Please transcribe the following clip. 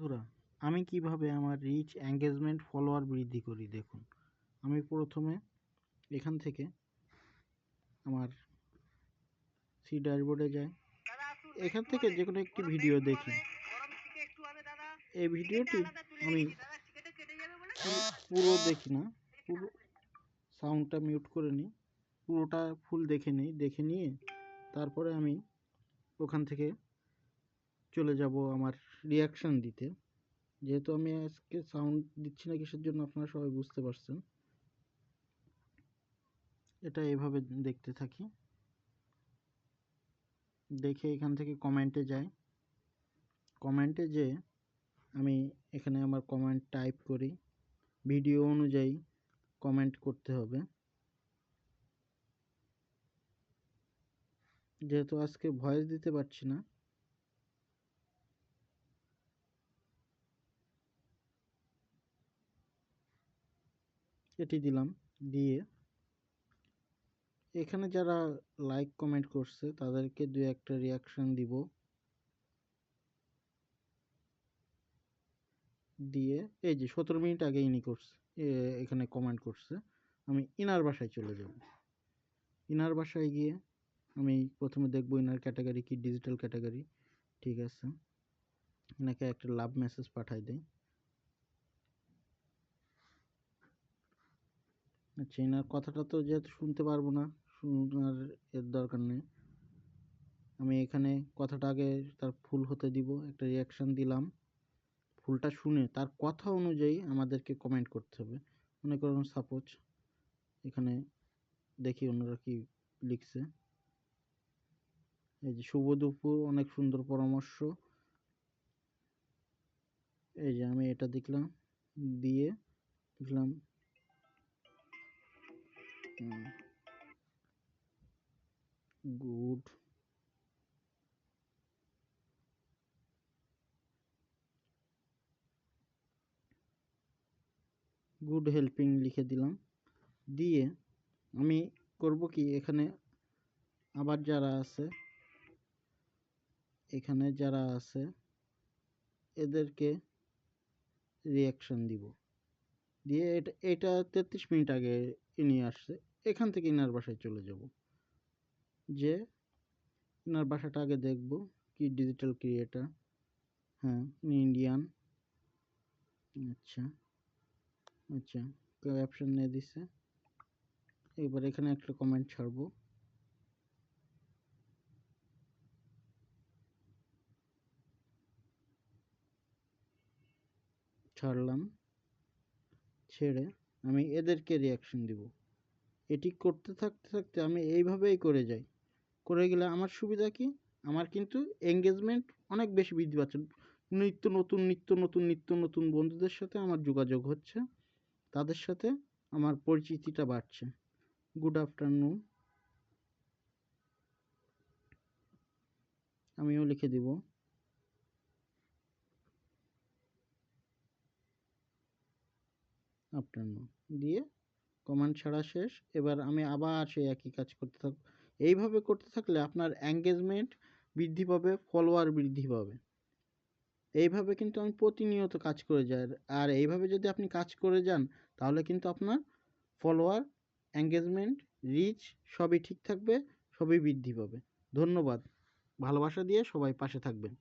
বন্ধুরা, আমি কীভাবে আমার রিচ এঙ্গেজমেন্ট ফলোয়ার বৃদ্ধি করি দেখুন। আমি প্রথমে এখান থেকে আমার সি ড্যাশবোর্ডে যাই। এখান থেকে যে কোনো একটি ভিডিও দেখি। এই ভিডিওটি আমি পুরো দেখি না। পুরো সাউন্ডটা মিউট করে নিই। পুরোটা ফুল দেখে নিই। দেখে নিয়ে তারপরে আমি ওখান থেকে চলে যাব আমার রিয়াকশান দিতে। যেহেতু আমি আজকে সাউন্ড দিচ্ছি না কিসের জন্য আপনারা সবাই বুঝতে পারছেন। এটা এভাবে দেখতে থাকি। দেখে এখান থেকে কমেন্টে যাই। কমেন্টে যে আমি এখানে আমার কমেন্ট টাইপ করি। ভিডিও অনুযায়ী কমেন্ট করতে হবে। যেহেতু আজকে ভয়েস দিতে পারছি না। এটি দিলাম, দিয়ে এখানে যারা লাইক কমেন্ট করছে, তাদেরকে দু একটা রিয়াকশন দিব। দিয়ে এই যে সতেরো মিনিট আগে ইনি করছে এখানে কমেন্ট করছে, আমি ইনার বাসায় চলে যাব। ইনার বাসায় গিয়ে আমি প্রথমে দেখব ইনার ক্যাটাগরি কি ডিজিটাল ক্যাটাগরি ঠিক আছে। এনাকে একটা লাভ মেসেজ পাঠাই দেই। এনার কথাটা তো যেহেতু শুনতে পারব না, শোনার এর দরকার নেই। আমি এখানে কথাটা আগে তার ফুল হতে দিব, একটা রিয়াকশান দিলাম। ফুলটা শুনে, তার কথা অনুযায়ী আমাদেরকে কমেন্ট করতে হবে। মনে করুন সাপোজ এখানে দেখি অন্যরা কি লিখছে। এই যে শুভ দুপুর, অনেক সুন্দর পরামর্শ। এই যে আমি এটা দেখলাম, দিয়ে লিখলাম গুড। গুড হেল্পিং লিখে দিলাম। দিয়ে আমি করব কি, এখানে আবার যারা আছে, এখানে যারা আছে, এদেরকে রিয়াকশন দিব। দিয়ে এটা এটা তেত্রিশ মিনিট আগে ইনি আসছে। এখান থেকে ইনার বাসায় চলে যাব। যে ইনার বাসাটা আগে দেখব, কি ডিজিটাল ক্রিয়েটার হ্যাঁ ইনি ইন্ডিয়ান আচ্ছা আচ্ছা ক্যাপশন নিয়ে দিছে। এবার এখানে একটা কমেন্ট ছাড়বো। ছাড়লাম, ছেড়ে আমি এদেরকে রিয়াকশন দিব। এটি করতে থাকতে থাকতে আমি এইভাবেই করে যাই। করে গেলে আমার সুবিধা কি? আমার কিন্তু এঙ্গেজমেন্ট অনেক বেশি বৃদ্ধি পাচ্ছে। নিত্য নতুন নিত্য নতুন নিত্য নতুন বন্ধুদের সাথে আমার যোগাযোগ হচ্ছে। তাদের সাথে আমার পরিচিতিটা বাড়ছে। গুড আফটারনুন আমিও লিখে দিব। আফটারনুন দিয়ে কমান্ড ছাড়া শেষ। এবার আমি আবার সেই একই কাজ করতে থাকব। এইভাবে করতে থাকলে আপনার এঙ্গেজমেন্ট বৃদ্ধি পাবে ফলোয়ার বৃদ্ধি পাবে। এইভাবে কিন্তু আমি প্রতিনিয়ত কাজ করে যাই। আর এইভাবে যদি আপনি কাজ করে যান, তাহলে কিন্তু আপনার ফলোয়ার এঙ্গেজমেন্ট রিচ সবই ঠিক থাকবে, সবই বৃদ্ধি পাবে। ধন্যবাদ। ভালোবাসা দিয়ে সবাই পাশে থাকবেন।